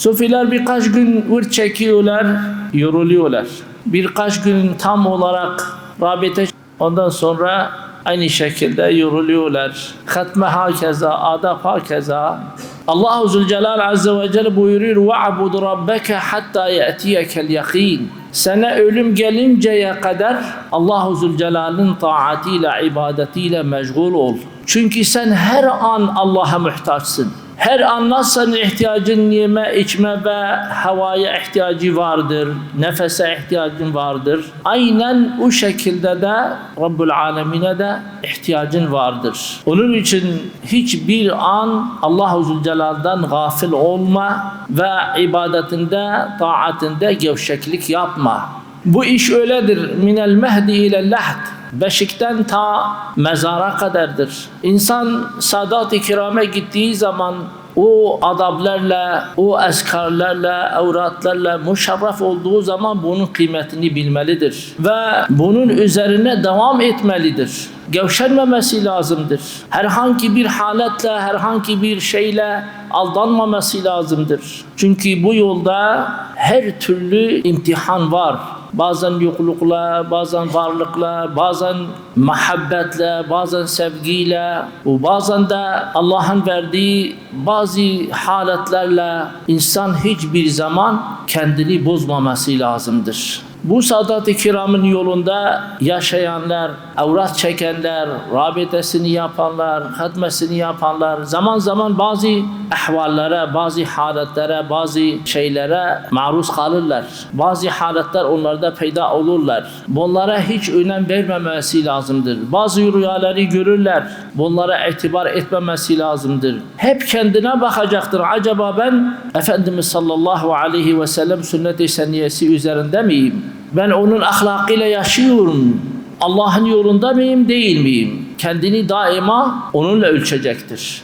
Sufiler birkaç gün vır çekiyorlar, yoruluyorlar. Birkaç gün tam olarak rabite ondan sonra aynı şekilde yoruluyorlar. Hatme hakeza, adab hakeza. Allahu Zülcelal Azze ve Celle buyuruyor وَعْبُدْ رَبَّكَ حَتَّى يَأْتِيَكَ الْيَقِينَ Sana ölüm gelinceye kadar Allahu Zülcelal'in taatiyle, ibadetiyle meşgul ol. Çünkü sen her an Allah'a muhtaçsın. Her an nasıl ihtiyacın yeme, içme ve havaya ihtiyacı vardır, nefese ihtiyacın vardır. Aynen o şekilde de Rabbul Alemine de ihtiyacın vardır. Onun için hiçbir an Allahu Zülcelal'dan gafil olma ve ibadetinde, taatinde gevşeklik yapma. Bu iş öyledir. Minel mehdi ile lahd. Beşikten ta mezara kadardır. İnsan Sadat-ı Kiram'e gittiği zaman o adablarla, o eskarlarla, avratlarla muşarraf olduğu zaman bunun kıymetini bilmelidir. Ve bunun üzerine devam etmelidir. Gevşenmemesi lazımdır. Herhangi bir haletle, herhangi bir şeyle aldanmaması lazımdır. Çünkü bu yolda her türlü imtihan var. Bazen yoklukla, bazen varlıkla, bazen muhabbetle, bazen sevgiyle, bazen de Allah'ın verdiği bazı haletlerle insan hiçbir zaman kendini bozmaması lazımdır. Bu Sadat-ı Kiram'ın yolunda yaşayanlar, avrat çekenler, rabitesini yapanlar, hizmetini yapanlar zaman zaman bazı ahvallere, bazı haletlere, bazı şeylere maruz kalırlar. Bazı haletler onlarda peyda olurlar. Bunlara hiç önem vermemesi lazımdır. Bazı rüyaları görürler. Bunlara itibar etmemesi lazımdır. Hep kendine bakacaktır. Acaba ben Efendimiz sallallahu aleyhi ve sellem sünnet-i seniyesi üzerinde miyim? Ben onun ahlakıyla yaşıyorum. Allah'ın yolunda mıyım değil miyim? Kendini daima onunla ölçecektir.